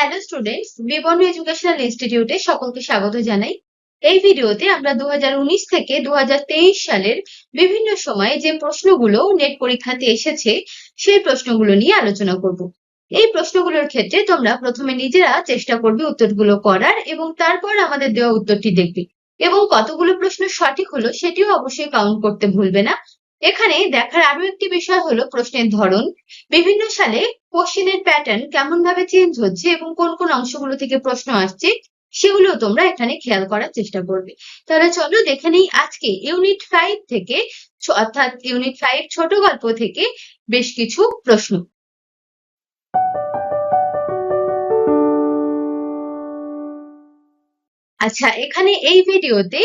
Hello students বিবর্ণ educational ইনস্টিটিউটে সকলকে স্বাগত জানাই। এই ভিডিওতে আমরা দু থেকে দু সালের বিভিন্ন সময়ে যে প্রশ্নগুলো নেট পরীক্ষাতে এসেছে, সেই প্রশ্নগুলো নিয়ে আলোচনা করব। এই প্রশ্নগুলোর ক্ষেত্রে তোমরা প্রথমে নিজেরা চেষ্টা করবে উত্তরগুলো করার এবং তারপর আমাদের দেওয়া উত্তরটি দেখবে। এবং কতগুলো প্রশ্ন সঠিক হলো সেটিও অবশ্যই কাউন্ট করতে ভুলবে না। এখানে দেখার আরও একটি বিষয় হলো প্রশ্নের ধরন। বিভিন্ন সালে কোশ্চেনের প্যাটার্ন কেমন ভাবে চেঞ্জ হচ্ছে এবং কোন কোন অংশগুলো থেকে প্রশ্ন আসছে, সেগুলো তোমরা এখানে খেয়াল করার চেষ্টা করবে। তাহলে চলো দেখে নেই আজকে ইউনিট ফাইভ থেকে অর্থাৎ ইউনিট ফাইভ ছোট গল্প থেকে বেশ কিছু প্রশ্ন। আচ্ছা এখানে এই ভিডিওতে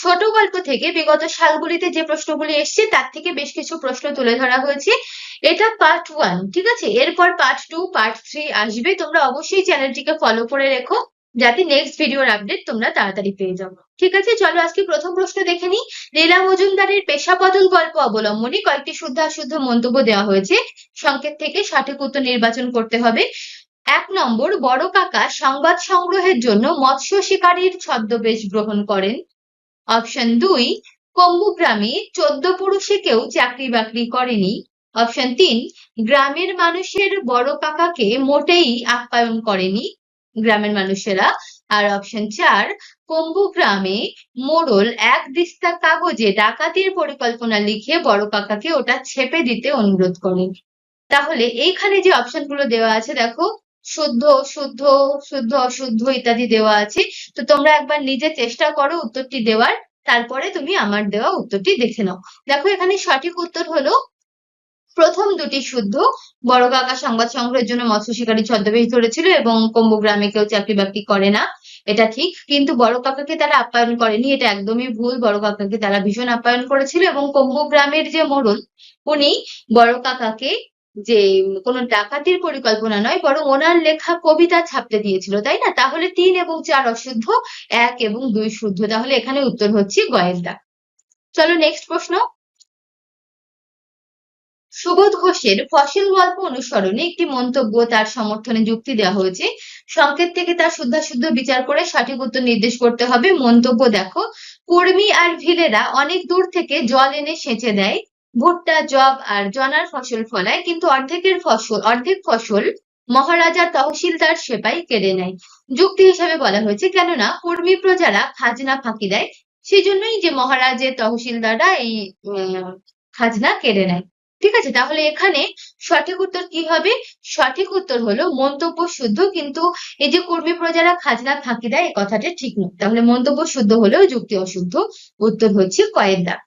ছোট গল্প থেকে বিগত সালগুলিতে যে প্রশ্নগুলি এসছে, তার থেকে বেশ কিছু প্রশ্ন তুলে ধরা হয়েছে। এটা পার্ট ওয়ান ঠিক আছে? এরপর পার্ট টু পার্ট থ্রি আসবে। তোমরা অবশ্যই চ্যানেলটিকে ফলো করে রেখো, যাতে নেক্সট ভিডিওর আপডেট তোমরা তাড়াতাড়ি পেয়ে যাও। ঠিক আছে? চলো আজকে প্রথম প্রশ্ন দেখে নিই। লীলা মজুমদারের পেশা বদল গল্প অবলম্বনে কয়েকটি শুদ্ধ অশুদ্ধ মন্তব্য দেওয়া হয়েছে। সংকেত থেকে সঠিক উত্তর নির্বাচন করতে হবে। এক নম্বর, বড় কাকা সংবাদ সংগ্রহের জন্য মৎস্য শিকারীর ছদ্মবেশ গ্রহণ করেন। অপশন দুই, কম্বু গ্রামে চোদ্দ পুরুষে কেউ চাকরি বাকরি করেনি। অপশন তিন, গ্রামের মানুষের বড় কাকাকে মোটেই আপ্যায়ন করেনি গ্রামের মানুষেরা। আর অপশন চার, কম্বু গ্রামে মোড়ল এক দিস্তা কাগজে ডাকাতির পরিকল্পনা লিখে বড় কাকাকে ওটা ছেপে দিতে অনুরোধ করেন। তাহলে এইখানে যে অপশনগুলো দেওয়া আছে, দেখো শুদ্ধ শুদ্ধ শুদ্ধ, অশুদ্ধ ইত্যাদি দেওয়া আছে। তো তোমরা একবার নিজে চেষ্টা করো উত্তরটি দেওয়ার। তারপরে তুমি আমার দেওয়া উত্তরটি দেখে নাও। দেখো, এখানে সঠিক উত্তর হলো প্রথম দুটি শুদ্ধ। বড় কাকা সংবাদ সংগ্রহের জন্য মৎস্য শিকারী ছদ্মবেশ ধরেছিল এবং কম্বু গ্রামে কেউ চাকরি বাকরি করে না। এটা ঠিক, কিন্তু বড় কাকাকে তারা আপ্যায়ন করেনি। এটা একদমই ভুল। বড় কাকাকে তারা ভীষণ আপ্যায়ন করেছিল এবং কম্বু গ্রামের যে মোড়ল, উনি বড় কাকাকে যে কোনো ডাকাতির পরিকল্পনা নয়, বরং ওনার লেখা কবিতা ছাপতে দিয়েছিল, তাই না? তাহলে তিন এবং চার অশুদ্ধ, এক এবং দুই শুদ্ধ। তাহলে এখানে উত্তর হচ্ছে গয়ের দাগ চলো নেক্সট প্রশ্ন। সুবোধ ঘোষের ফসিল গল্প অনুসরণে একটি মন্তব্য তার সমর্থনে যুক্তি দেওয়া হয়েছে। সংকেত থেকে তার শুদ্ধাশুদ্ধ বিচার করে সঠিক উত্তর নির্দেশ করতে হবে। মন্তব্য দেখো, কর্মী আর ভিলেরা অনেক দূর থেকে জল এনে সেচে দেয়। ভুট্টা জব আর জনার ফসল ফলায়, কিন্তু অর্ধেকের ফসল অর্ধেক ফসল মহারাজা তহসিলদার সেপাই কেড়ে নেয়। যুক্তি হিসাবে বলা হয়েছে, কেননা কর্মী প্রজারা খাজনা ফাঁকি দেয় সেই জন্যই যে মহারাজের তহসিলদাররা এই খাজনা কেড়ে নেয়। ঠিক আছে, তাহলে এখানে সঠিক উত্তর কি হবে? সঠিক উত্তর হলো মন্তব্য শুদ্ধ, কিন্তু এই যে কর্মী প্রজারা খাজনা ফাঁকি দেয়, এই কথাটা ঠিক নয়। তাহলে মন্তব্য শুদ্ধ হলেও যুক্তি অশুদ্ধ। উত্তর হচ্ছে কয়ের দাগ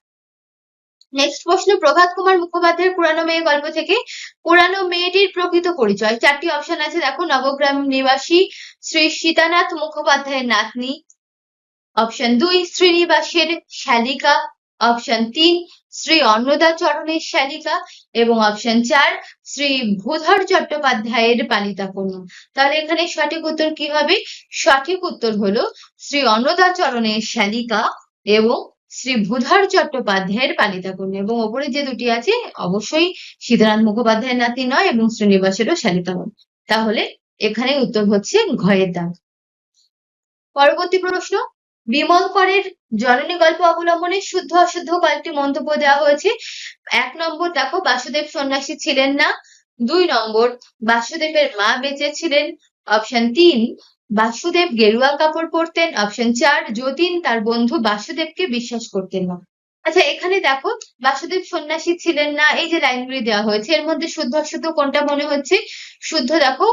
নেক্সট প্রশ্ন, প্রভাত কুমার মুখোপাধ্যায়ের পুরানো মেয়ে গল্প থেকে পুরানো মেয়েটির প্রকৃত পরিচয়। চারটি অপশন আছে, দেখো, নবগ্রাম নিবাসী শ্রী সীতানাথ মুখোপাধ্যায়ের নাতনি। অপশন দুই, শ্রীনিবাসের শালিকা। অপশন তিন, শ্রী অন্নদা চরণের শালিকা। এবং অপশন চার, শ্রী ভূধর চট্টোপাধ্যায়ের পালিতা কন্যা তাহলে এখানে সঠিক উত্তর কি হবে? সঠিক উত্তর হলো শ্রী অন্নদা চরণের শালিকা এবং শ্রী ভূধর চট্টোপাধ্যায়ের পালিতা কন্যা এবং ওপরে যে দুটি আছে, অবশ্যই সীতারাম মুখোপাধ্যায়ের নাতি নয় এবং শ্রীনিবাসেরও শালিকা নয়। তাহলে এখানে উত্তর হচ্ছে ঘয়ের দাগ। পরবর্তী প্রশ্ন, বিমল করের জননী গল্প অবলম্বনে শুদ্ধ অশুদ্ধ কয়েকটি মন্তব্য দেওয়া হয়েছে। এক নম্বর, দেখো বাসুদেব সন্ন্যাসী ছিলেন না। দুই নম্বর, বাসুদেবের মা বেঁচে ছিলেন। অপশন তিন বাসুদেব গেরুয়া কাপড় পরতেন অপশন চার, যতীন তার বন্ধু বাসুদেবকে বিশ্বাস করতেন না। আচ্ছা এখানে দেখো, বাসুদেব সন্ন্যাসী ছিলেন না, এই যে লাইনগুলি দেওয়া হয়েছে, এর মধ্যে শুদ্ধ অশুদ্ধ কোনটা মনে হচ্ছে? শুদ্ধ দেখো,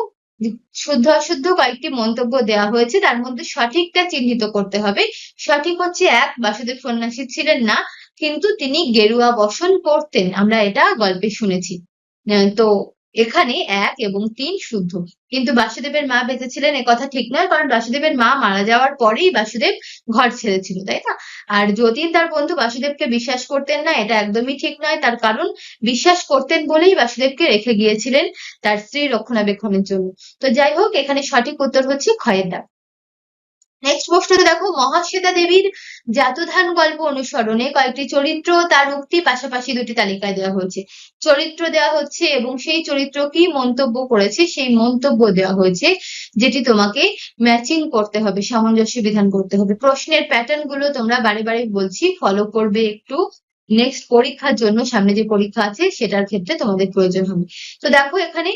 শুদ্ধ অশুদ্ধ কয়েকটি মন্তব্য দেওয়া হয়েছে, তার মধ্যে সঠিকটা চিহ্নিত করতে হবে। সঠিক হচ্ছে এক, বাসুদেব সন্ন্যাসী ছিলেন না, কিন্তু তিনি গেরুয়া বসন পরতেন, আমরা এটা গল্পে শুনেছি। তো এখানে এক এবং তিন শুদ্ধ। কিন্তু বাসুদেবের মা বেঁচে ছিলেন কথা ঠিক নয়, কারণ বাসুদেবের মা মারা যাওয়ার পরেই বাসুদেব ঘর ছেড়েছিল, তাই না? আর যতীন তার বন্ধু বাসুদেবকে বিশ্বাস করতেন না, এটা একদমই ঠিক নয়। তার কারণ বিশ্বাস করতেন বলেই বাসুদেবকে রেখে গিয়েছিলেন তার স্ত্রী রক্ষণাবেক্ষণের জন্য। তো যাই হোক, এখানে সঠিক উত্তর হচ্ছে ক্ষয়ের দাগ নেক্সট প্রশ্নটা দেখো, মহাশ্বেতা দেবীর জাতধান গল্প অনুসরণে কয়েকটি চরিত্র তার উক্তি পাশাপাশি দুটি তালিকায় দেওয়া হয়েছে। চরিত্র দেওয়া হচ্ছে এবং সেই চরিত্র কি মন্তব্য করেছে, সেই মন্তব্য দেওয়া হয়েছে যেটি তোমাকে ম্যাচিং করতে হবে, সামঞ্জস্য বিধান করতে হবে। প্রশ্নের প্যাটার্নগুলো তোমরা বারে বারে বলছি ফলো করবে একটু। নেক্সট পরীক্ষার জন্য সামনে যে পরীক্ষা আছে সেটার ক্ষেত্রে তোমাদের প্রয়োজন হবে। তো দেখো এখানে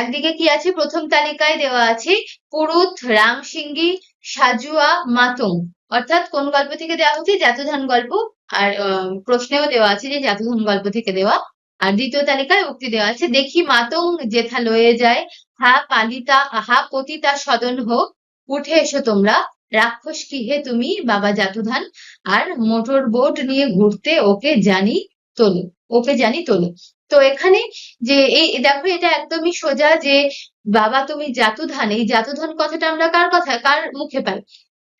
একদিকে কি আছে? প্রথম তালিকায় দেওয়া আছে, পুরুত রামসিংগী সাজুয়া মাতং। অর্থাৎ কোন গল্প থেকে দেওয়া হচ্ছে? জাতধান গল্প। আর আহ, প্রশ্নেও দেওয়া আছে যে জাতধান গল্প থেকে দেওয়া। আর দ্বিতীয় তালিকায় উক্তি দেওয়া আছে দেখি মাতং যেথা লয়ে যায় হা পালিতা হা পতিতা সদন হোক উঠে এসো তোমরা রাক্ষস কি হে তুমি বাবা জাতুধান আর মোটর বোট নিয়ে ঘুরতে ওকে জানি তোলো ওকে জানি তোলো। তো এখানে যে এই দেখো এটা একদমই সোজা যে বাবা তুমি জাতুধান, এই জাতুধান কথাটা আমরা কার কথা, কার মুখে পাই?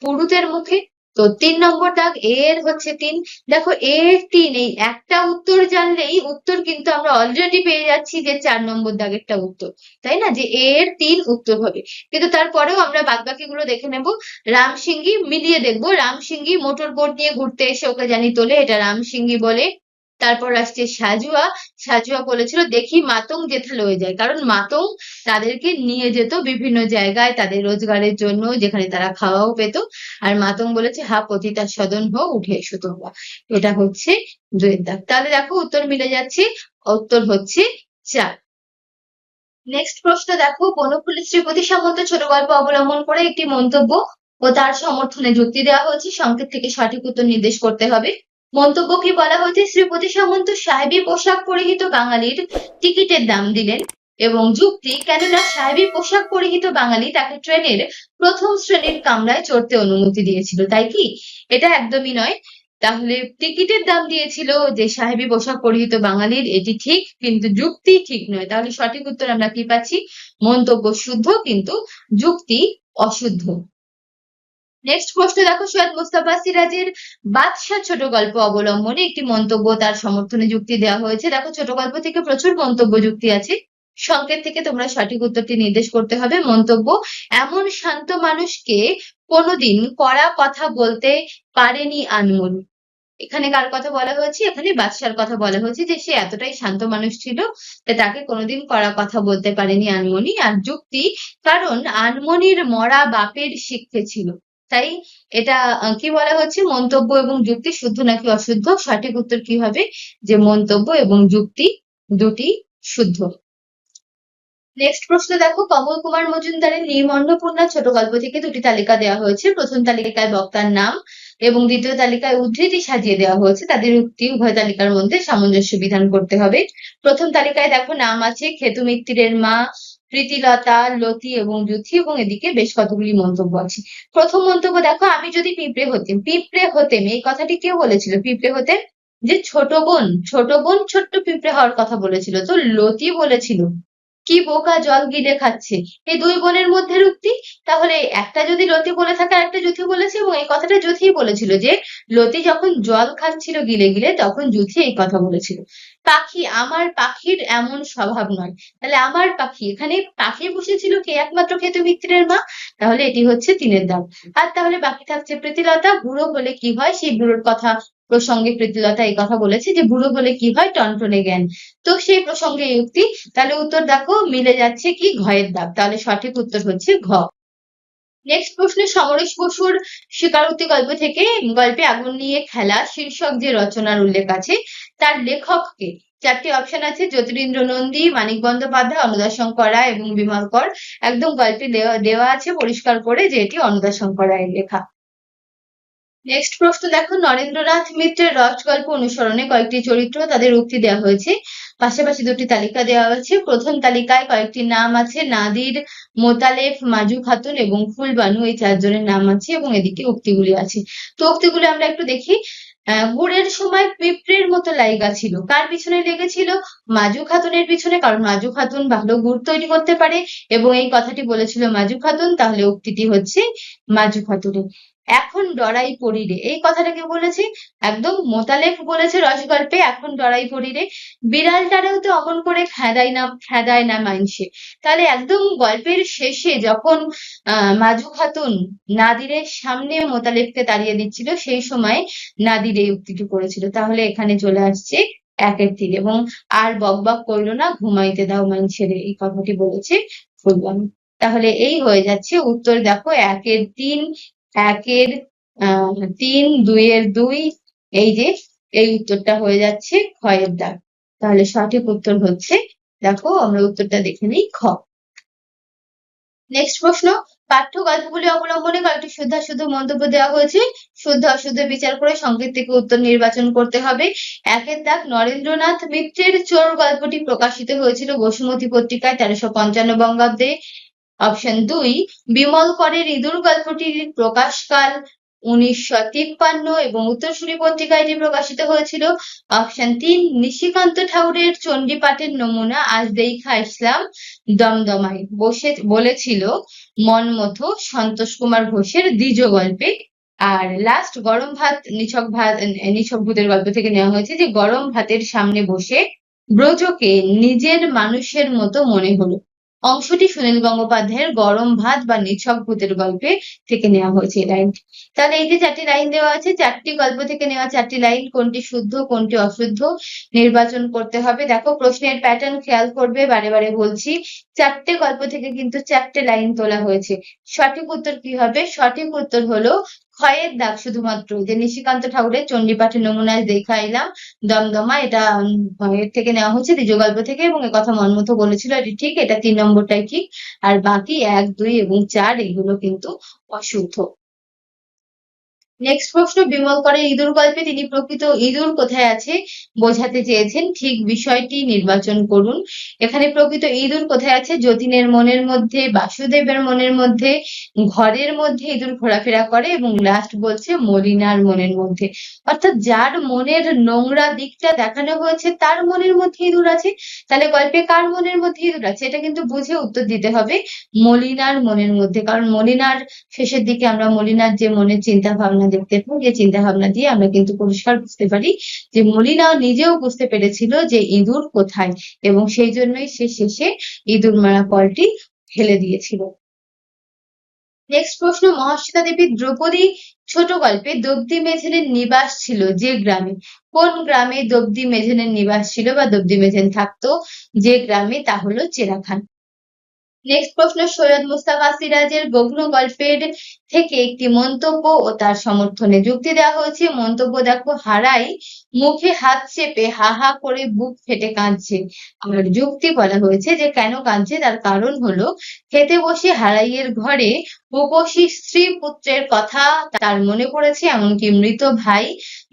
পুরুতের মুখে। তো তিন নম্বর দাগ, এর হচ্ছে তিন। দেখো, এর তিন, এই একটা উত্তর জানলেই উত্তর কিন্তু আমরা অলরেডি পেয়ে যাচ্ছি যে চার নম্বর দাগেরটা উত্তর। তাই না? যে এর তিন উত্তর হবে। কিন্তু তারপরেও আমরা বাদবাকি গুলো দেখে নেব। রামসিংহী মিলিয়ে দেখব। রামসিংহী মোটর বোট নিয়ে ঘুরতে এসে ওকে জানি তোলে, এটা রামসিংহী বলে। তারপর আসছে সাজুয়া। সাজুয়া বলেছিল, দেখি মাতং যেথা লয়ে যায়। কারণ মাতং তাদেরকে নিয়ে যেত বিভিন্ন জায়গায় তাদের রোজগারের জন্য, যেখানে তারা খাওয়াও পেত। আর মাতং বলেছে, হা পতিতা সদন হো উঠে এসো তোমরা। এটা হচ্ছে দুয়ের তাহলে দেখো, উত্তর মিলে যাচ্ছে। উত্তর হচ্ছে চার। নেক্সট প্রশ্ন দেখো, বনফুলি শ্রীপতি সামন্ত ছোট গল্প অবলম্বন করে একটি মন্তব্য ও তার সমর্থনে যুক্তি দেওয়া হয়েছে। সংকেত থেকে সঠিক উত্তর নির্দেশ করতে হবে। মন্তব্য কি বলা হয়েছে? শ্রীপতি সামন্ত সাহেবী পোশাক পরিহিত বাঙালির টিকিটের দাম দিলেন এবং যুক্তি, কেননা সাহেবী পোশাক পরিহিত বাঙালি তাকে ট্রেনের প্রথম শ্রেণির কামরায় চড়তে অনুমতি দিয়েছিল। তাই কি? এটা একদমই নয়। তাহলে টিকিটের দাম দিয়েছিল যে সাহেবি পোশাক পরিহিত বাঙালির, এটি ঠিক, কিন্তু যুক্তি ঠিক নয়। তাহলে সঠিক উত্তর আমরা কি পাচ্ছি? মন্তব্য শুদ্ধ, কিন্তু যুক্তি অশুদ্ধ। নেক্সট প্রশ্ন দেখো সৈয়দ মুস্তাফা সিরাজের বাদশাহ ছোট গল্প অবলম্বনে একটি মন্তব্য তার সমর্থনে যুক্তি দেওয়া হয়েছে। দেখো ছোট গল্প থেকে প্রচুর মন্তব্য যুক্তি আছে। সংকেত থেকে তোমরা সঠিক উত্তরটি নির্দেশ করতে হবে। মন্তব্য, এমন শান্ত মানুষকে কোনোদিন কড়া কথা বলতে পারেনি আনমন এখানে কার কথা বলা হয়েছে? এখানে বাদশার কথা বলা হয়েছে যে সে এতটাই শান্ত মানুষ ছিল যে তাকে কোনোদিন কড়া কথা বলতে পারেনি আনমনি। আর যুক্তি, কারণ আনমনির মরা বাপের শিক্ষে ছিল। তাই এটা কি বলা হচ্ছে? মন্তব্য এবং যুক্তি শুদ্ধ নাকি অশুদ্ধ? সঠিক উত্তর কি হবে? যে মন্তব্য এবং যুক্তি দুটি শুদ্ধ। নেক্সট প্রশ্ন দেখো, কমল কুমার মজুমদারের নির্মণ্ডপূর্ণা ছোট গল্প থেকে দুটি তালিকা দেওয়া হয়েছে। প্রথম তালিকায় বক্তার নাম এবং দ্বিতীয় তালিকায় উদ্ধৃতি সাজিয়ে দেওয়া হয়েছে। তাদের উক্তি উভয় তালিকার মধ্যে সামঞ্জস্য বিধান করতে হবে। প্রথম তালিকায় দেখো, নাম আছে, খেতু মিত্তিরের মা প্রীতিলতা, লতি এবং যুথি এবং এদিকে বেশ কতগুলি মন্তব্য আছে। প্রথম মন্তব্য, দেখো, আমি যদি পিঁপড়ে হতেম পিঁপড়ে হতেম, এই কথাটি কে বলেছিল? পিঁপড়ে হতেম যে ছোট বোন ছোট বোন ছোট্ট পিঁপড়ে হওয়ার কথা বলেছিল। তো লতি বলেছিল, কি বোকা জল গিলে খাচ্ছে? এই দুই বোনের মধ্যে রুক্তি? তাহলে একটা যদি লতি বলে থাকে আর একটা যুথি বলেছে এবং এই কথাটা যুথি বলেছিল যে, লতি যখন জল খাচ্ছিল গিলে গিলে, তখন যুথি এই কথা বলেছিল। পাখি আমার পাখির এমন স্বভাব নয়। তাহলে আমার পাখি, এখানে পাখি বসেছিল কে একমাত্র খেতু মিত্রের মা? তাহলে এটি হচ্ছে তিনের দাগ আর তাহলে বাকি থাকছে প্রীতিলতা। বুড়ো হলে কি হয়? সেই বুড়োর কথা প্রসঙ্গে প্রীতিলতা এই কথা বলেছে যে, বুড়ো হলে কি হয়? টনটনে জ্ঞান। তো সেই প্রসঙ্গে উক্তি। তাহলে উত্তর দেখো, মিলে যাচ্ছে কি? ঘয়ের দাগ তাহলে সঠিক উত্তর হচ্ছে ঘ। নেক্সট প্রশ্ন সমরেশ বসুর স্বীকারোক্তি গল্প থেকে গল্পে আগুন নিয়ে খেলা। শীর্ষক যে রচনার উল্লেখ আছে তার লেখককে চারটি অপশন আছে। জ্যোতিরিন্দ্র নন্দী, মানিক বন্দ্যোপাধ্যায়, অনুদা শঙ্কর রায় এবং বিমল কর। একদম গল্পে দেওয়া আছে পরিষ্কার করে যে এটি অনুদা শঙ্কর রায়ের লেখা। নেক্সট প্রশ্ন দেখো। নরেন্দ্রনাথ মিত্রের রস গল্প অনুসরণে কয়েকটি চরিত্র তাদের উক্তি দেওয়া হয়েছে। পাশাপাশি দুটি তালিকা দেওয়া হয়েছে। প্রথম তালিকায় কয়েকটি নাম আছে। নাদির, মোতালেফ, মাজু খাতুন এবং ফুলবানু এই চারজনের নাম আছে এবং এদিকে উক্তিগুলি আছে। তো উক্তিগুলি আমরা একটু দেখি। গুড়ের সময় পিঁপড়ের মতো লাইগা ছিল। কার পিছনে লেগেছিল? মাজু খাতুনের পিছনে, কারণ মাজু খাতুন ভালো গুড় তৈরি করতে পারে। এবং এই কথাটি বলেছিল মাজু খাতুন, তাহলে উক্তিটি হচ্ছে মাজু খাতুনের। এখন ডরাই পড়িরে এই কথাটা কে বলেছে, একদম মোতালেব বলেছে রসগল্পে, এখন ডরাই পড়িরে বিড়ালটারেও তো অমন করে খেদাই না খেদায় না মাইনসে তাহলে একদম গল্পের শেষে যখন আহ মাজু খাতুন নাদিরের সামনে মোতালেবকে তাড়িয়ে দিচ্ছিল, সেই সময় নাদির এই উক্তিটি করেছিল। তাহলে এখানে চলে আসছে একের তীর এবং আর বকবক করল না, ঘুমাইতে দাও মাইনছেরে এই কথাটি বলেছে ফুলবানু। তাহলে এই হয়ে যাচ্ছে উত্তর দেখো, একের তিন একের তিন, দুইয়ের দুই, এই যে, এই উত্তরটা হয়ে যাচ্ছে ক্ষয়ের দাগ তাহলে সঠিক উত্তর হচ্ছে, দেখো আমরা উত্তরটা দেখে নিই, খ। নেক্সট প্রশ্ন, পাঠ্য গল্পগুলি অবলম্বনে কয়েকটি শুদ্ধ শুদ্ধ মন্তব্য দেওয়া হয়েছে। শুদ্ধ অশুদ্ধ বিচার করে সংকেত থেকে উত্তর নির্বাচন করতে হবে। একের দাগ নরেন্দ্রনাথ মিত্রের চোর গল্পটি প্রকাশিত হয়েছিল বসুমতী পত্রিকায় তেরোশো পঞ্চান্ন বঙ্গাব্দে। অপশন দুই, বিমল করের ইঁদুর গল্পটির প্রকাশকাল উনিশশো তিপ্পান্ন এবং উত্তরসূরি পত্রিকায় এটি প্রকাশিত হয়েছিল। অপশন তিন, নিশিকান্ত ঠাকুরের চণ্ডী পাঠের নমুনা আজ দেখা ইসলাম দমদমায় বসে বলেছিল মনমথ সন্তোষ কুমার ঘোষের দ্বিজ গল্পে। আর লাস্ট গরম ভাত, নিছক ভাত, নিছক ভূতের গল্প থেকে নেওয়া হয়েছে যে গরম ভাতের সামনে বসে ব্রজকে নিজের মানুষের মতো মনে হলো। অংশটি সুনীল গঙ্গোপাধ্যায়ের গরম ভাত বা নিছক ভূতের গল্পে থেকে নেওয়া হয়েছে এই তাহলে এই যে চারটি লাইন দেওয়া আছে, চারটি গল্প থেকে নেওয়া চারটি লাইন, কোনটি শুদ্ধ, কোনটি অশুদ্ধ নির্বাচন করতে হবে। দেখো, প্রশ্নের প্যাটার্ন খেয়াল করবে, বারে বারে বলছি, চারটে গল্প থেকে কিন্তু চারটে লাইন তোলা হয়েছে। সঠিক উত্তর কি হবে? সঠিক উত্তর হলো ক্ষয়ের দাগ শুধুমাত্র। যে নিশিকান্ত ঠাকুরের চণ্ডীপাঠের নমুনায় দেখাইলাম, দমদমা, এটা ভয়ের এর থেকে নেওয়া হচ্ছে দ্বিজ গল্প থেকে, এবং কথা মনমতো বলেছিল, এটি ঠিক, এটা তিন নম্বরটাই ঠিক। আর বাকি এক, দুই, এবং চার, এগুলো কিন্তু অশুদ্ধ। নেক্সট প্রশ্ন, বিমল করে ইঁদুর গল্পে তিনি প্রকৃত ইঁদুর কোথায় আছে বোঝাতে চেয়েছেন। ঠিক বিষয়টি নির্বাচন করুন। এখানে প্রকৃত ইঁদুর কোথায় আছে? যতীনের মনের মধ্যে, বাসুদেবের মনের মধ্যে, ঘরের মধ্যে ইঁদুর ঘোরাফেরা করে এবং লাস্ট বলছে মলিনার মনের মধ্যে। অর্থাৎ যার মনের নোংরা দিকটা দেখানো হয়েছে, তার মনের মধ্যে ইঁদুর আছে। তাহলে গল্পে কার মনের মধ্যে ইঁদুর আছে? এটা কিন্তু বুঝে উত্তর দিতে হবে মলিনার মনের মধ্যে। কারণ মলিনার শেষের দিকে আমরা মলিনার যে মনের চিন্তা ভাবনা দেখতে পাই যে চিন্তা ভাবনা দিয়ে আমরা কিন্তু পরিষ্কার বুঝতে পারি যে মলিনা নিজেও বুঝতে পেরেছিল যে ইঁদুর কোথায় এবং সেই জন্যই সে শেষে ইঁদুর মারা কলটি ফেলে দিয়েছিল। নেক্সট প্রশ্ন, মহাশ্বেতা দেবী দ্রৌপদী ছোট গল্পে দব্দি মেঝেনের নিবাস ছিল যে গ্রামে? কোন গ্রামে দব্দি মেঝেনের নিবাস ছিল বা দব্দি মেঝেন থাকতো যে গ্রামে? তা হলো চেরাখান। নেক্সট প্রশ্ন, সৈয়দ মুস্তাফা সিরাজের গগ্ন গল্পের থেকে একটি মন্তব্য ও তার সমর্থনে যুক্তি দেওয়া হয়েছে। মন্তব্য দেখো, হারাই মুখে হাত চেপে হা হা করে বুক ফেটে কাঁদছে। আর যুক্তি বলা হয়েছে যে কেন কাঁদছে? তার কারণ হলো, খেতে বসে হারাইয়ের ঘরে রূপসী স্ত্রী পুত্রের কথা তার মনে পড়েছে, এমনকি মৃত ভাই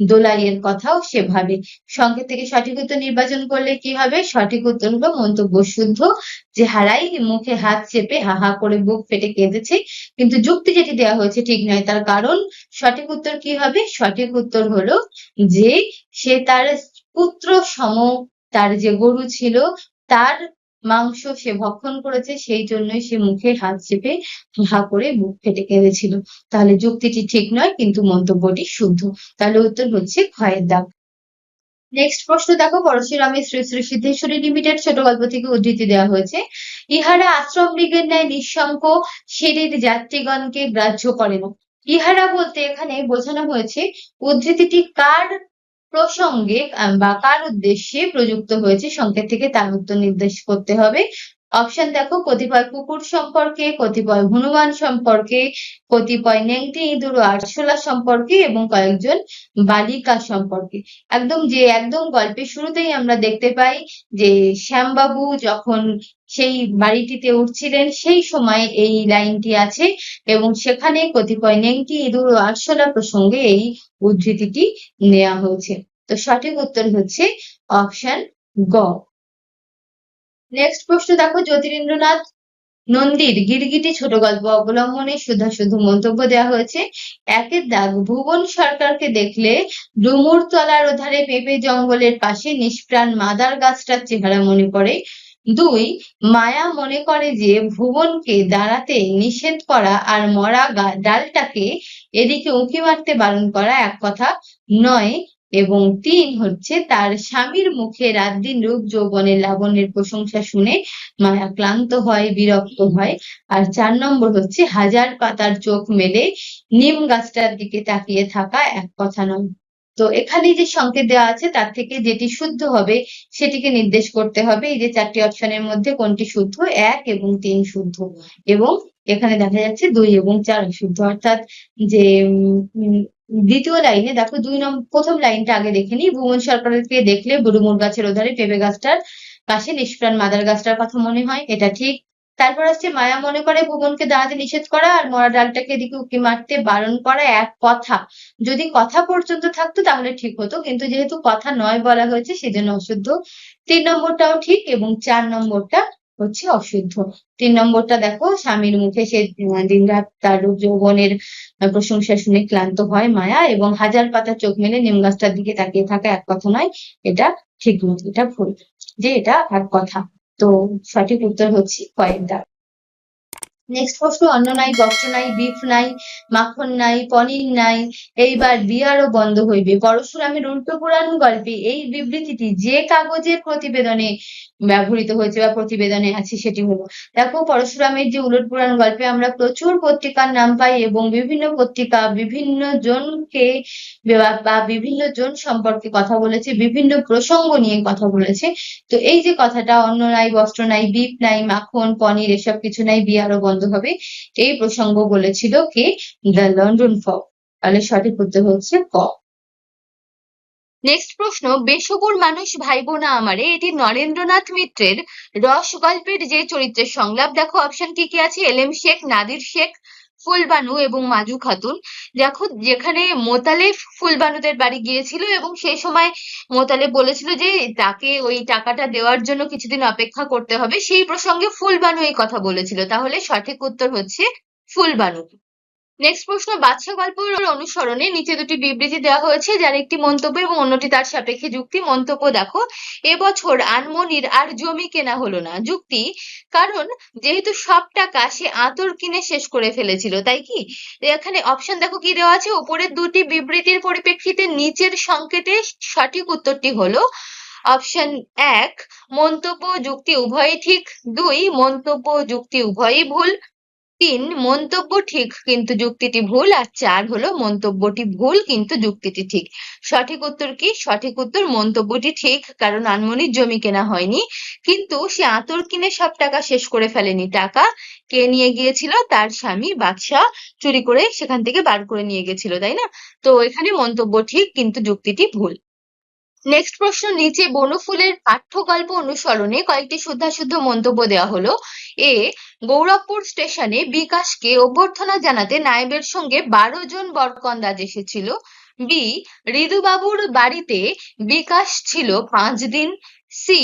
দোলাইয়ের কথাও সে ভাবে সংকেত থেকে সঠিক উত্তর নির্বাচন করলে কি হবে? সঠিক উত্তর হলো মন্তব্য শুদ্ধ যে হারাই মুখে হাত চেপে হা হা করে বুক ফেটে কেঁদেছে। কিন্তু যুক্তি যেটি দেওয়া হয়েছে ঠিক নয়, তার কারণ সঠিক উত্তর কি হবে? সঠিক উত্তর হলো যে সে তার পুত্র সম, তার যে গরু ছিল, তার মাংস সে ভক্ষণ করেছে, সেই জন্যই সে মুখে হাত চেপে হা করে বুক ফেটে কেঁদেছিল। তাহলে যুক্তিটি ঠিক নয়, কিন্তু মন্তব্যটি শুদ্ধ। তাহলে উত্তর হচ্ছে ক্ষয়ের দাগ। নেক্সট প্রশ্ন দেখো, পরশুরামের শ্রী শ্রী সিদ্ধেশ্বরী লিমিটেড ছোট গল্প থেকে উদ্ধৃতি দেওয়া হয়েছে। ইহারা আশ্রম মৃগের ন্যায় নিঃশঙ্ক সিঁড়ির যাত্রীগণকে গ্রাহ্য করে না ইহারা বলতে এখানে বোঝানো হয়েছে, উদ্ধৃতিটি কার প্রসঙ্গে বা কার উদ্দেশ্যে প্রযুক্ত হয়েছে? সংকেত থেকে তার উত্তর নির্দেশ করতে হবে। অপশন দেখো, কতিপয় কুকুর সম্পর্কে, কতিপয় হনুমান সম্পর্কে, কতিপয় নেংটি ইঁদুর, আরশোলা সম্পর্কে এবং কয়েকজন বালিকা সম্পর্কে। একদম যে একদম গল্পের শুরুতেই আমরা দেখতে পাই যে শ্যামবাবু যখন সেই বাড়িটিতে উঠছিলেন, সেই সময় এই লাইনটি আছে এবং সেখানে কতিপয় নেংটি ইঁদুর, আরশোলা প্রসঙ্গে এই উদ্ধৃতিটি নেওয়া হয়েছে। তো সঠিক উত্তর হচ্ছে অপশন গ। নেক্সট প্রশ্ন দেখো জ্যোতিরিন্দ্রনাথ নন্দীর গিরগিটি ছোট গল্প অবলম্বনে শুধু শুধু মন্তব্য দেওয়া হয়েছে। একের দাগ, ভুবন সরকারকে দেখলে ডুমুর তলার ওধারে পেঁপে জঙ্গলের পাশে নিষ্প্রাণ মাদার গাছটার চেহারা মনে পড়ে। দুই, মায়া মনে করে যে ভুবনকে দাঁড়াতে নিষেধ করা আর মরা ডালটাকে এদিকে উঁকি মারতে বারণ করা এক কথা। নয় এবং তিন হচ্ছে তার স্বামীর মুখে রাত দিন রূপ যৌবনের লাবণ্যের প্রশংসা শুনে মায়া ক্লান্ত হয়, বিরক্ত হয়। আর চার নম্বর হচ্ছে হাজার পাতার চোখ মেলে, নিম গাছটার দিকে তাকিয়ে থাকা এক কথা নয়। তো এখানে যে সংকেত দেওয়া আছে, তার থেকে যেটি শুদ্ধ হবে, সেটিকে নির্দেশ করতে হবে। এই যে চারটি অপশনের মধ্যে কোনটি শুদ্ধ? এক এবং তিন শুদ্ধ। এবং এখানে দেখা যাচ্ছে দুই এবং চার শুদ্ধ। অর্থাৎ যে দ্বিতীয় লাইনে দেখো, দুই নম্বর প্রথম লাইনটা আগে দেখে নিই। ভুবন সরকারকে দেখলে বুড়ুমুর গাছের ওধারে পেঁপে গাছটার পাশে নিষ্প্রাণ মাদার গাছটার কথা মনে হয়, এটা ঠিক। তারপর আসছে, মায়া মনে করে ভুবনকে দাঁড়াতে নিষেধ করা আর মরা ডালটাকে এদিকে উঁকি মারতে বারণ করা এক কথা। যদি কথা পর্যন্ত থাকতো তাহলে ঠিক হতো, কিন্তু যেহেতু কথা নয় বলা হয়েছে, সেজন্য অশুদ্ধ। তিন নম্বরটাও ঠিক এবং চার নম্বরটা হচ্ছে অশুদ্ধ। তিন নম্বরটা দেখো, স্বামীর মুখে সে দিন রাত তার যৌবনের প্রশংসা শুনে ক্লান্ত হয় মায়া এবং হাজার পাতা চোখ মেলে নিম গাছটার দিকে তাকিয়ে থাকা এক কথা নয়, এটা ঠিক নয়, এটা ভুল যে এটা এক কথা। তো সঠিক উত্তর হচ্ছে কয়েকটা। নেক্সট প্রশ্ন, অন্ন নাই, বস্ত্র নাই বিফ নাই, মাখন নাই, পনির নাই, এইবার বিয়ারও বন্ধ হইবে। পরশুরামের উল্টো পুরাণ গল্পে এই বিবৃতিটি যে কাগজের প্রতিবেদনে ব্যবহৃত হয়েছে বা প্রতিবেদনে আছে, সেটি হলো, দেখো, পরশুরামের যে উলট পুরাণ গল্পে আমরা প্রচুর পত্রিকার নাম পাই এবং বিভিন্ন পত্রিকা বিভিন্ন জনকে বা- বিভিন্ন জন সম্পর্কে কথা বলেছে, বিভিন্ন প্রসঙ্গ নিয়ে কথা বলেছে। তো এই যে কথাটা, অন্ন নাই, বস্ত্র নাই বিপ নাই, মাখন, পনির, এসব কিছু নাই, বিয়ারও বন্ধ হবে। এই প্রসঙ্গ বলেছিল কে? দ্য লন্ডন ফগ তাহলে সঠিক উত্তর হচ্ছে ক। নেক্সট প্রশ্ন বেসবুর মানুষ ভাই না আমারে, এটি নরেন্দ্রনাথ মিত্রের রস গল্পের যে চরিত্রের সংলাপ। দেখো অপশন কি কি আছে? এলেম শেখ, নাদির শেখ ফুলবানু এবং মাজু খাতুন। দেখো, যেখানে মোতালেব ফুলবানুদের বাড়ি গিয়েছিল এবং সেই সময় মোতালেব বলেছিল যে, তাকে ওই টাকাটা দেওয়ার জন্য কিছুদিন অপেক্ষা করতে হবে। সেই প্রসঙ্গে ফুলবানু এই কথা বলেছিল। তাহলে সঠিক উত্তর হচ্ছে ফুলবানু। নেক্সট প্রশ্ন, বাচ্চা গল্পের অনুসরণে নিচে দুটি বিবৃতি দেওয়া হয়েছে, যার একটি মন্তব্য এবং অন্যটি তার সাপেক্ষে যুক্তি। মন্তব্য দেখো, এবছর আনমনির আর জমি কেনা হলো না। যুক্তি, কারণ যেহেতু সব টাকা সে আতর কিনে শেষ করে ফেলেছিল, তাই কি? এখানে অপশন দেখো কি দেওয়া আছে? উপরের দুটি বিবৃতির পরিপ্রেক্ষিতে নিচের সংকেতে সঠিক উত্তরটি হলো অপশন এক মন্তব্য যুক্তি উভয়ই ঠিক। দুই মন্তব্য যুক্তি উভয়ই ভুল। তিন, মন্তব্য ঠিক কিন্তু যুক্তিটি ভুল আর চার হলো মন্তব্যটি ভুল কিন্তু যুক্তিটি ঠিক। সঠিক উত্তর কি? সঠিক উত্তর মন্তব্যটি ঠিক, কারণ আনমনির জমি কেনা হয়নি। কিন্তু সে আতর কিনে সব টাকা শেষ করে ফেলেনি। টাকা কে নিয়ে গিয়েছিল? তার স্বামী বাদশাহ চুরি করে সেখান থেকে বার করে নিয়ে গেছিল, তাই না? তো এখানে মন্তব্য ঠিক কিন্তু যুক্তিটি ভুল। নেক্সট প্রশ্ন নিচে বনফুলের পাঠ্যগল্প অনুসরণে কয়েকটি শুদ্ধাশুদ্ধ মন্তব্য দেওয়া হলো। এ, গৌরবপুর স্টেশনে বিকাশকে অভ্যর্থনা জানাতে নায়েবের সঙ্গে বারো জন বরকন্দাজ এসেছিল। বি ঋদুবাবুর বাড়িতে বিকাশ ছিল পাঁচ দিন। সি,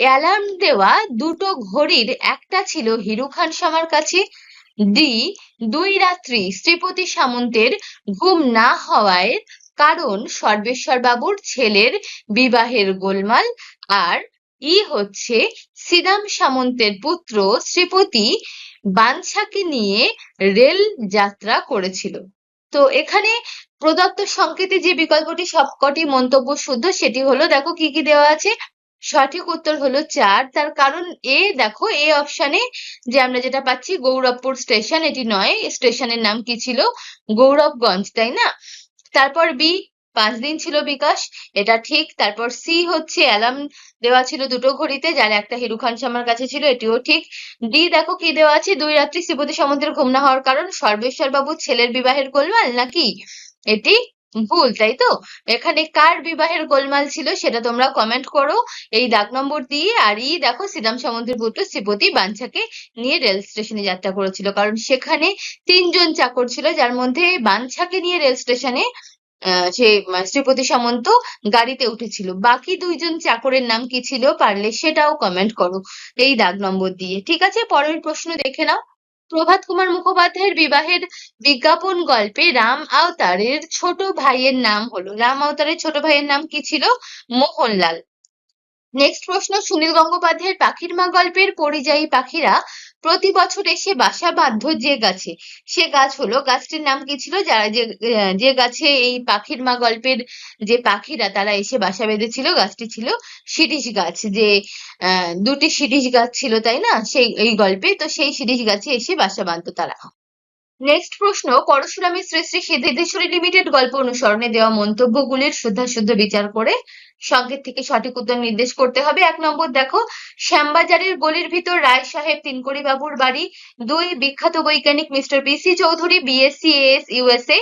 অ্যালার্ম দেওয়া দুটো ঘড়ির একটা ছিল হিরু খান সামার কাছে। ডি, দুই রাত্রি শ্রীপতি সামন্তের ঘুম না হওয়ায় কারণ সর্বেশ্বর বাবুর ছেলের বিবাহের গোলমাল আর ই হচ্ছে শ্রীরাম সামন্তের পুত্র শ্রীপতি বাঞ্ছাকে নিয়ে রেল যাত্রা করেছিল। তো এখানে প্রদত্ত সংকেতে যে বিকল্পটি সবকটি মন্তব্য শুদ্ধ সেটি হলো, দেখো কি কি দেওয়া আছে? সঠিক উত্তর হলো চার। তার কারণ এ, দেখো, এ অপশানে যে আমরা যেটা পাচ্ছি, গৌরবপুর স্টেশন, এটি নয়, স্টেশনের নাম কি ছিল? গৌরবগঞ্জ, তাই না? তারপর বি পাঁচ দিন ছিল বিকাশ, এটা ঠিক। তারপর সি হচ্ছে অ্যালার্ম দেওয়া ছিল দুটো ঘড়িতে, যার একটা হিরু খান শামার কাছে ছিল, এটিও ঠিক। ডি দেখো কি দেওয়া আছে? দুই রাত্রি শ্রীপতি সমুদ্রের ঘুম না হওয়ার কারণ, সর্বেশ্বর বাবুর ছেলের বিবাহের গোলমাল নাকি? এটি ভুল, তাই তো? এখানে কার বিবাহের গোলমাল ছিল সেটা তোমরা কমেন্ট করো। এই দাগ নম্বর দিয়ে আর ই দেখো, শ্রীরাম সামন্তের পুত্র শ্রীপতি বাঞ্ছাকে নিয়ে রেল স্টেশনে যাত্রা করেছিল। কারণ সেখানে তিনজন চাকর ছিল, যার মধ্যে বাঞ্ছাকে নিয়ে রেল স্টেশনে সে শ্রীপতি সামন্ত গাড়িতে উঠেছিল। বাকি দুইজন চাকরের নাম কি ছিল পারলে সেটাও কমেন্ট করো। এই দাগ নম্বর দিয়ে। ঠিক আছে? পরের প্রশ্ন দেখে নাও। প্রভাত কুমার মুখোপাধ্যায়ের বিবাহের বিজ্ঞাপন গল্পে রাম আওতারের ছোট ভাইয়ের নাম হলো, রাম আওতারের ছোট ভাইয়ের নাম কি ছিল? মোহনলাল। নেক্সট প্রশ্ন, সুনীল গঙ্গোপাধ্যায়ের পাখির মা গল্পের পরিযায়ী পাখিরা প্রতি বছর এসে বাসা বাঁধত যে গাছে। সে গাছ হলো, গাছটির নাম কি ছিল? যারা যে যে গাছে এই পাখির মা গল্পের যে পাখিরা তারা এসে বাসা বেঁধেছিল, গাছটি ছিল শিরীষ গাছ। যে দুটি শিরীষ গাছ ছিল, তাই না? সেই, এই গল্পে। তো সেই শিরীষ গাছে এসে বাসা বাঁধতো তারা। নেক্সট প্রশ্ন পরশুরামের শ্রী শ্রী লিমিটেড গল্প অনুসরণে দেওয়া মন্তব্যগুলির শুদ্ধাশুদ্ধ বিচার করে সংকেত থেকে সঠিক উত্তর নির্দেশ করতে হবে। এক নম্বর দেখো, শ্যামবাজারের গলির ভিতর রায় সাহেব তিনকড়ি বাবুর বাড়ি। দুই বিখ্যাত বৈজ্ঞানিক mister BC Chowdhury BSc S USA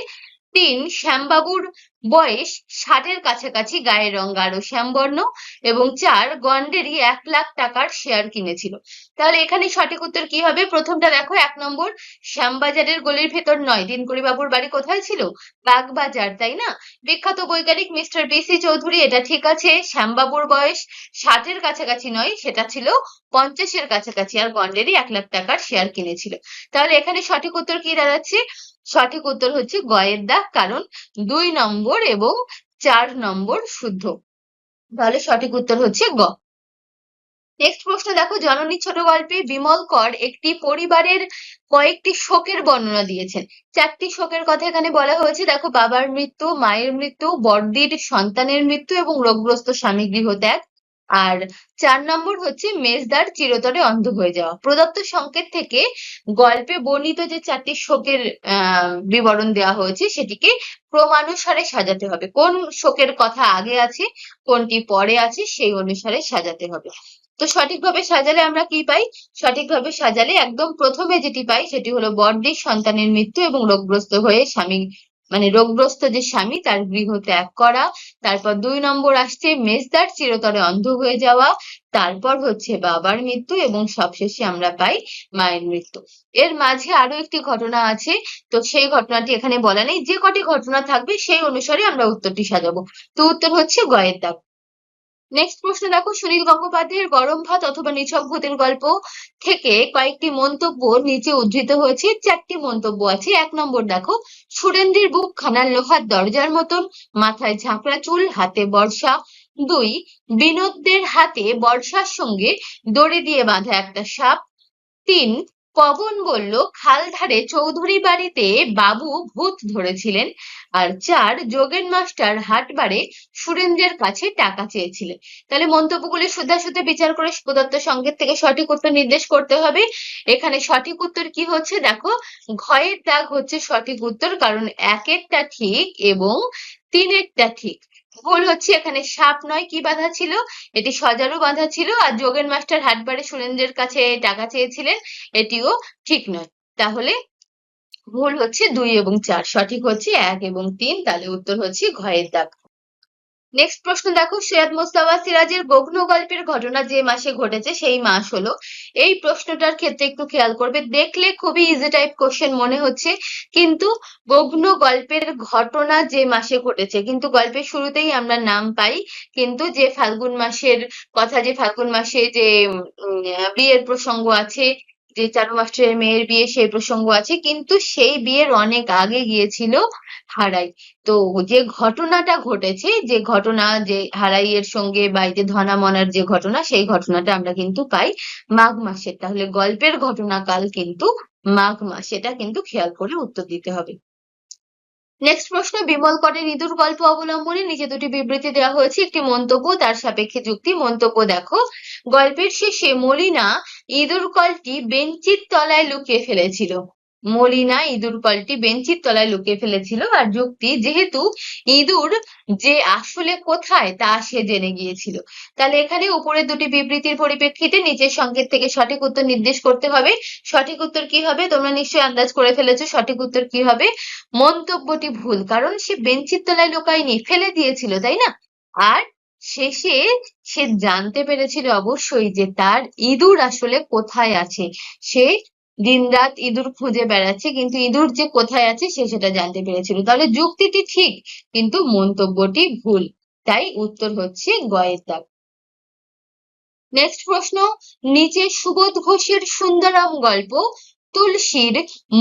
তিন শ্যামবাবুর বয়স ষাটের কাছাকাছি গায়ের রং গাঢ় শ্যামবর্ণ এবং চার গন্ডেরই এক লাখ টাকার শেয়ার কিনেছিল। তাহলে এখানে সঠিক উত্তর কি হবে? প্রথমটা দেখো, এক নম্বর, শ্যামবাজারের গলির ভেতর নয়। দিনকড়ি বাবুর বাড়ি কোথায় ছিল? বাগবাজার, তাই না? বিখ্যাত বৈজ্ঞানিক মিস্টার বিসি চৌধুরী, এটা ঠিক আছে, শ্যামবাবুর বয়স ষাটের কাছাকাছি নয়, সেটা ছিল পঞ্চাশের কাছাকাছি, আর গন্ডেরই এক লাখ টাকার শেয়ার কিনেছিল। তাহলে এখানে সঠিক উত্তর কি দাঁড়াচ্ছে? সঠিক উত্তর হচ্ছে গয়ের দাগ কারণ দুই নম্বর এবং চার নম্বর শুদ্ধ। তাহলে সঠিক উত্তর হচ্ছে গ। নেক্সট প্রশ্ন দেখো, জননী ছোট গল্পে বিমল কর একটি পরিবারের কয়েকটি শোকের বর্ণনা দিয়েছেন। চারটি শোকের কথা এখানে বলা হয়েছে, দেখো বাবার মৃত্যু, মায়ের মৃত্যু, বড়দির সন্তানের মৃত্যু এবং রোগগ্রস্ত স্বামী গৃহত্যাগ। আর চার নম্বর হচ্ছে মেজদার চিরতরে অন্ধ হয়ে যাওয়া। প্রদত্ত সংকেত থেকে গল্পে বর্ণিত যে চারটি শোকের বিবরণ দেওয়া হয়েছে, সেটিকে ক্রমানুসারে সাজাতে হবে। কোন শোকের কথা আগে আছে, কোনটি পরে আছে, সেই অনুসারে সাজাতে হবে। তো সঠিকভাবে সাজালে আমরা কি পাই? সঠিকভাবে সাজালে একদম প্রথমে যেটি পাই, সেটি হলো বড়দির সন্তানের মৃত্যু এবং রোগগ্রস্ত হয়ে স্বামী মানে রোগগ্রস্ত যে স্বামী, তার গৃহ ত্যাগ করা, তারপর দুই নম্বর আসছে মেজদার, চিরতরে অন্ধ হয়ে যাওয়া, তারপর হচ্ছে বাবার মৃত্যু এবং সবশেষে আমরা পাই মায়ের মৃত্যু। এর মাঝে আরও একটি ঘটনা আছে, তো সেই ঘটনাটি এখানে বলা নেই, যে কটি ঘটনা থাকবে সেই অনুসারে আমরা উত্তরটি সাজাবো। তো উত্তর হচ্ছে গয়ের দাগ। নেক্সট প্রশ্ন দেখো, সুনীল গঙ্গোপাধ্যায়ের গরম ভাত অথবা নিছক ভূতের গল্প থেকে কয়েকটি মন্তব্য নিচে উদ্ধৃত হয়েছে। চারটি মন্তব্য আছে। এক নম্বর দেখো, সুরেন্দ্রের বুক খানার লোহার দরজার মতন, মাথায় ঝাঁকড়া চুল, হাতে বর্ষা। দুই, বিনোদদের হাতে বর্ষার সঙ্গে দড়ি দিয়ে বাঁধা একটা সাপ। তিন পবন বলল, খাল ধারে চৌধুরী বাড়িতে বাবু ভূত ধরেছিলেন আর চার যোগেন মাস্টার হাটবারে সুরেন্দ্রের কাছে টাকা চেয়েছিলেন। তাহলে মন্তব্যগুলি শুদ্ধাশুদ্ধ বিচার করে প্রদত্ত সংকেত থেকে সঠিক উত্তর নির্দেশ করতে হবে। এখানে সঠিক উত্তর কি হচ্ছে দেখো, ঘয়ের দাগ হচ্ছে সঠিক উত্তর কারণ একেরটা ঠিক এবং তিনেরটা ঠিক। ভুল হচ্ছে, এখানে সাপ নয়, কি বাধা ছিল? এটি সজারু বাধা ছিল, আর যোগেন মাস্টার হাটবারে সুরেন্দ্রের কাছে টাকা চেয়েছিলেন, এটিও ঠিক নয়। তাহলে ভুল হচ্ছে দুই এবং চার, সঠিক হচ্ছে এক এবং তিন, তাহলে উত্তর হচ্ছে ঘয়ের দাগ। নেক্সট প্রশ্ন দেখো, সৈয়দ মোস্তফা সিরাজের গগ্ন গল্পের ঘটনা যে মাসে ঘটেছে সেই মাস হলো। এই প্রশ্নটার ক্ষেত্রে একটু খেয়াল করবে, দেখলে খুবই ইজি টাইপ কোশ্চেন মনে হচ্ছে। কিন্তু গগ্ন গল্পের ঘটনা যে মাসে ঘটেছে, কিন্তু গল্পের শুরুতেই আমরা নাম পাই, কিন্তু যে ফাল্গুন মাসের কথা, যে ফাল্গুন মাসে যে বিয়ের প্রসঙ্গ আছে যে চারু মাস্টারের মেয়ের বিয়ে সেই প্রসঙ্গ আছে, কিন্তু সেই বিয়ের অনেক আগে গিয়েছিল হারাই। তো যে ঘটনাটা ঘটেছে, যে ঘটনা, যে হারাইয়ের সঙ্গে বাড়িতে ধনা মনার যে ঘটনা, সেই ঘটনাটা আমরা কিন্তু পাই মাঘ মাসে তাহলে গল্পের ঘটনাকাল কিন্তু মাঘ মাস এটা কিন্তু খেয়াল করে উত্তর দিতে হবে। নেক্সট প্রশ্ন, বিমল করের ইঁদুর গল্প অবলম্বনে নিচে দুটি বিবৃতি দেওয়া হয়েছে। একটি মন্তব্য, তার সাপেক্ষে যুক্তি। মন্তব্য দেখো, গল্পের শেষে মলিনা ইঁদুর কলটি বেঞ্চির তলায় লুকিয়ে ফেলেছিল। মলিনা ইঁদুর কলটি বেঞ্চির তলায় লুকিয়ে ফেলেছিল আর যুক্তি, যেহেতু ইঁদুর যে আসলে কোথায় তা সে জেনে গিয়েছিল। তাহলে এখানে উপরের দুটি বিবৃতির পরিপ্রেক্ষিতে নিচের সংকেত থেকে সঠিক উত্তর নির্দেশ করতে হবে। সঠিক উত্তর কি হবে? তোমরা নিশ্চয়ই আন্দাজ করে ফেলেছো সঠিক উত্তর কি হবে। মন্তব্যটি ভুল, কারণ সে বেঞ্চির তলায় লুকায়নি, ফেলে দিয়েছিল, তাই না? আর শেষে সে জানতে পেরেছিল অবশ্যই যে তার ইঁদুর আসলে কোথায় আছে। সে দিনরাত ইঁদুর খুঁজে বেড়াচ্ছে, কিন্তু ইঁদুর যে কোথায় আছে সে সেটা জানতে পেরেছিল। তাহলে যুক্তিটি ঠিক, কিন্তু মন্তব্যটি ভুল। তাই উত্তর হচ্ছে গয়ের নেক্সট প্রশ্ন, নিচে সুবোধ ঘোষের সুন্দরম গল্প তুলসীর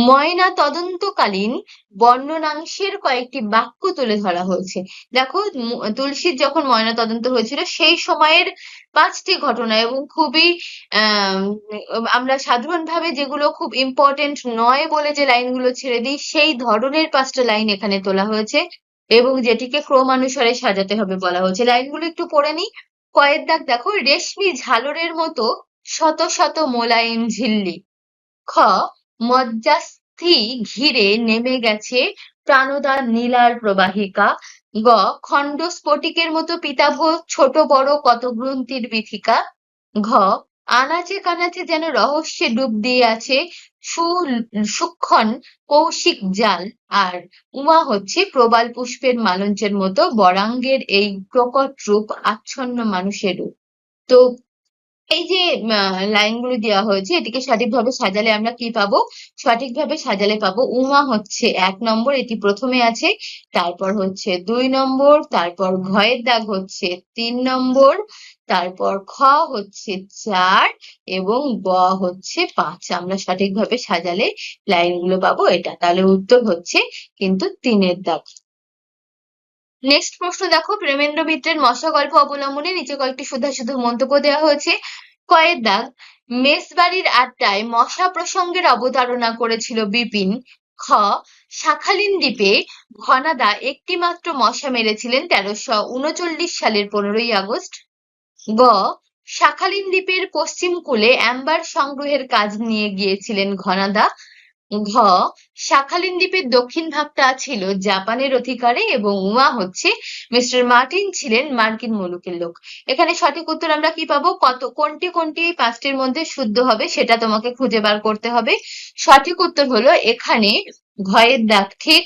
ময়না তদন্তকালীন বর্ণনাংশের কয়েকটি বাক্য তুলে ধরা হয়েছে। দেখো তুলসীর যখন ময়না তদন্ত হয়েছিল, সেই সময়ের পাঁচটি ঘটনা এবং খুবই আহ আমরা সাধারণভাবে যেগুলো খুব ইম্পর্টেন্ট নয় বলে যে লাইনগুলো ছেড়ে দিই, সেই ধরনের পাঁচটা লাইন এখানে তোলা হয়েছে এবং যেটিকে ক্রমানুসারে সাজাতে হবে বলা হয়েছে। লাইনগুলো একটু পড়ে নিই। কয়ের দাগ, দেখো, রেশমি ঝালরের মতো শত শত মোলায়েম ঝিল্লি। খ, মজ্জাস্থি ঘিরে নেমে গেছে প্রাণদার নীলার প্রবাহিকা। গ খণ্ড স্ফটিকের মতো পিতাভ ছোট বড় কত গ্রন্থির বিথিকা। ঘ, আনাচে কানাচে যেন রহস্যে ডুব দিয়ে আছে সুক্ষণ কৌশিক জাল। আর উমা হচ্ছে প্রবাল পুষ্পের মালঞ্চের মতো বরাঙ্গের এই প্রকট রূপ আচ্ছন্ন মানুষের রূপ। তো এই যে লাইনগুলো দেওয়া হয়েছে, এটিকে সঠিকভাবে সাজালে আমরা কি পাবো? সঠিকভাবে সাজালে পাবো উমা হচ্ছে এক নম্বর, এটি প্রথমে আছে, তারপর হচ্ছে দুই নম্বর, তারপর ঘয়ের দাগ হচ্ছে তিন নম্বর, তারপর খ হচ্ছে চার এবং গ হচ্ছে পাঁচ। আমরা সঠিকভাবে সাজালে লাইনগুলো পাবো এটা। তাহলে উত্তর হচ্ছে কিন্তু তিনের দাগ। নেক্সট প্রশ্ন দেখো, প্রেমেন্দ্র মিত্রের মশা গল্প অবলম্বনে নিচে কয়েকটি শুধু মন্তব্য দেওয়া হয়েছে। কয়ের দাগ, মেসবাড়ির আড্ডায় মশা প্রসঙ্গের অবতারণা করেছিল বিপিন। খ, শাখালিন দ্বীপে ঘনাদা একটি মাত্র মশা মেরেছিলেন তেরোশো উনচল্লিশ সালের পনেরোই আগস্ট। গ, শাখালিন দ্বীপের পশ্চিম কূলে অ্যাম্বার সংগ্রহের কাজ নিয়ে গিয়েছিলেন ঘনাদা। ঘ, শাখালিন দ্বীপের দক্ষিণ ভাগটা ছিল জাপানের অধিকারে এবং উমা হচ্ছে মিস্টার মার্টিন ছিলেন মার্কিন মুলুকের লোক। এখানে সঠিক উত্তর আমরা কি পাবো? কত, কোনটি কোনটি পাঁচটির মধ্যে শুদ্ধ হবে সেটা তোমাকে খুঁজে বার করতে হবে। সঠিক উত্তর হলো এখানে ঘয়ের দাগ, ঠিক?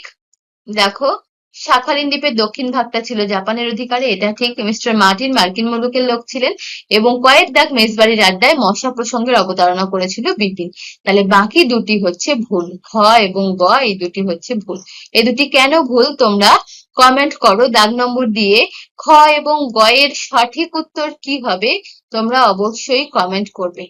দেখো শাখালিন দ্বীপের দক্ষিণ ভাগটা ছিল জাপানের অধিকারে। এটা ঠিক মিস্টার মার্টিন মার্কিন মুলুকের লোক ছিলেন এবং কয়েক দাগ মেজবাড়ির আড্ডায় মশা প্রসঙ্গের অবতারণা করেছিল বিপিন। তাহলে বাকি দুটি হচ্ছে ভুল। খ এবং গ, এই দুটি হচ্ছে ভুল। এই দুটি কেন ভুল তোমরা কমেন্ট করো। দাগ নম্বর দিয়ে খ এবং গ এর সঠিক উত্তর কি হবে তোমরা অবশ্যই কমেন্ট করবে।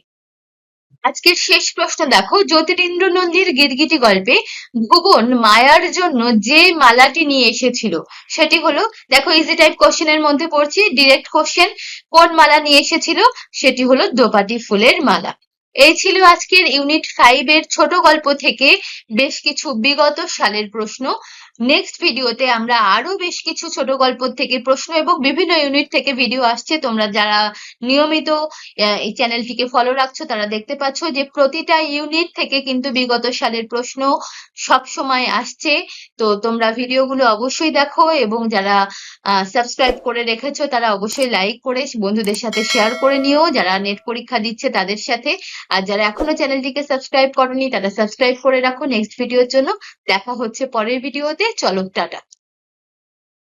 আজকের শেষ প্রশ্ন দেখো। জ্যোতিরিন্দ্র নন্দীর গিরগিটি গল্পে ভুবন মায়ার জন্য যে মালাটি নিয়ে এসেছিল, সেটি হলো, দেখো ইজি টাইপ কোশ্চেনের মধ্যে পড়ছি ডিরেক্ট কোশ্চেন কোন মালা নিয়ে এসেছিল? সেটি হলো দোপাটি ফুলের মালা। এই ছিল আজকের ইউনিট ফাইভ এর ছোট গল্প থেকে বেশ কিছু বিগত সালের প্রশ্ন। নেক্সট ভিডিওতে আমরা আরও বেশ কিছু ছোট গল্প থেকে প্রশ্ন এবং বিভিন্ন ইউনিট থেকে ভিডিও আসছে। তোমরা যারা নিয়মিত এই চ্যানেলটিকে ফলো রাখছো, তারা দেখতে পাচ্ছ যে প্রতিটা ইউনিট থেকে কিন্তু বিগত সালের প্রশ্ন সব সময় আসছে। তো তোমরা ভিডিওগুলো অবশ্যই দেখো এবং যারা সাবস্ক্রাইব করে রেখেছো, তারা অবশ্যই লাইক করে বন্ধুদের সাথে শেয়ার করে নিও। যারা নেট পরীক্ষা দিচ্ছে তাদের সাথে। আর যারা এখনও চ্যানেলটিকে সাবস্ক্রাইব করনি, তারা সাবস্ক্রাইব করে রাখো নেক্সট ভিডিওর জন্য। দেখা হচ্ছে পরের ভিডিওতে চলো টাটা।